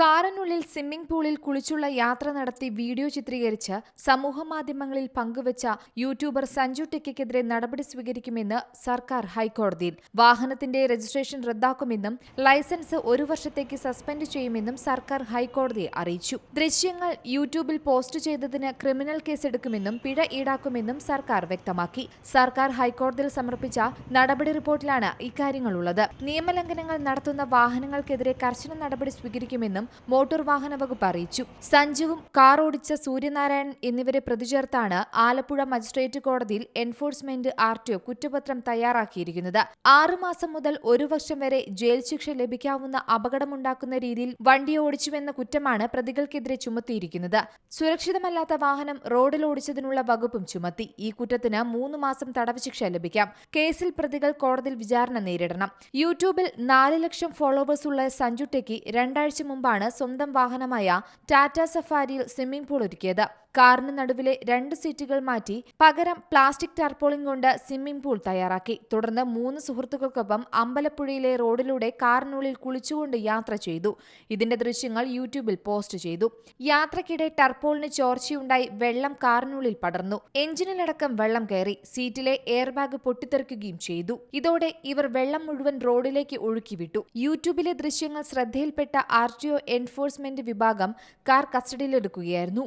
കാറിനുള്ളിൽ swimming പൂളിൽ കുളിച്ചുള്ള യാത്ര നടത്തി വീഡിയോ ചിത്രീകരിച്ച് സമൂഹമാധ്യമങ്ങളിൽ പങ്കുവച്ച യൂട്യൂബർ സഞ്ജു ടെക്കിക്കെതിരെ നടപടി സ്വീകരിക്കുമെന്ന് സർക്കാർ ഹൈക്കോടതിയിൽ. വാഹനത്തിന്റെ രജിസ്ട്രേഷൻ റദ്ദാക്കുമെന്നും ലൈസൻസ് ഒരു വർഷത്തേക്ക് സസ്പെൻഡ് ചെയ്യുമെന്നും സർക്കാർ ഹൈക്കോടതിയെ അറിയിച്ചു. ദൃശ്യങ്ങൾ യൂട്യൂബിൽ പോസ്റ്റ് ചെയ്തതിന് ക്രിമിനൽ കേസെടുക്കുമെന്നും പിഴ ഈടാക്കുമെന്നും സർക്കാർ വ്യക്തമാക്കി. സർക്കാർ ഹൈക്കോടതിയിൽ സമർപ്പിച്ച നടപടി റിപ്പോർട്ടിലാണ് ഇക്കാര്യങ്ങളുള്ളത്. നിയമലംഘനങ്ങൾ നടത്തുന്ന വാഹനങ്ങൾക്കെതിരെ കർശന നടപടി സ്വീകരിക്കുമെന്നും മോട്ടോർ വാഹന വകുപ്പ് അറിയിച്ചു. സഞ്ജുവും കാർ ഓടിച്ച സൂര്യനാരായണൻ എന്നിവരെ പ്രതിചേർത്താണ് ആലപ്പുഴ മജിസ്ട്രേറ്റ് കോടതിയിൽ എൻഫോഴ്സ്മെന്റ് ആർ കുറ്റപത്രം തയ്യാറാക്കിയിരിക്കുന്നത്. ആറുമാസം മുതൽ ഒരു വർഷം വരെ ജയിൽ ശിക്ഷ ലഭിക്കാവുന്ന അപകടമുണ്ടാക്കുന്ന രീതിയിൽ വണ്ടി ഓടിച്ചുവെന്ന കുറ്റമാണ് പ്രതികൾക്കെതിരെ ചുമത്തിയിരിക്കുന്നത്. സുരക്ഷിതമല്ലാത്ത വാഹനം റോഡിൽ ഓടിച്ചതിനുള്ള വകുപ്പും ചുമത്തി. ഈ കുറ്റത്തിന് മൂന്ന് മാസം തടവ് ശിക്ഷ ലഭിക്കാം. കേസിൽ പ്രതികൾ കോടതിയിൽ വിചാരണ നേരിടണം. യൂട്യൂബിൽ നാല് ലക്ഷം ഫോളോവേഴ്സ് ഉള്ള സഞ്ജു ടെക്കി രണ്ടാഴ്ച മുമ്പാണ് സ്വന്തം വാഹനമായ ടാറ്റ സഫാരിയിൽ സ്വിമ്മിംഗ് പൂൾ ഒരുക്കിയത്. കാറിന് നടുവിലെ രണ്ട് സീറ്റുകൾ മാറ്റി പകരം പ്ലാസ്റ്റിക് ടർപോളിംഗ് കൊണ്ട് സ്വിമ്മിംഗ് പൂൾ തയ്യാറാക്കി. തുടർന്ന് മൂന്ന് സുഹൃത്തുക്കൾക്കൊപ്പം അമ്പലപ്പുഴയിലെ റോഡിലൂടെ കാറിനുള്ളിൽ കുളിച്ചുകൊണ്ട് യാത്ര ചെയ്തു. ഇതിന്റെ ദൃശ്യങ്ങൾ യൂട്യൂബിൽ പോസ്റ്റ് ചെയ്തു. യാത്രക്കിടെ ടർപോളിന് ചോർച്ചയുണ്ടായി വെള്ളം കാറിനുള്ളിൽ പടർന്നു. എഞ്ചിനിലടക്കം വെള്ളം കയറി സീറ്റിലെ എയർ ബാഗ് പൊട്ടിത്തെറിക്കുകയും ചെയ്തു. ഇതോടെ ഇവർ വെള്ളം മുഴുവൻ റോഡിലേക്ക് ഒഴുക്കിവിട്ടു. യൂട്യൂബിലെ ദൃശ്യങ്ങൾ ശ്രദ്ധയിൽപ്പെട്ട ആർ ടി ഒ എൻഫോഴ്സ്മെന്റ് വിഭാഗം കാർ കസ്റ്റഡിയിലെടുക്കുകയായിരുന്നു.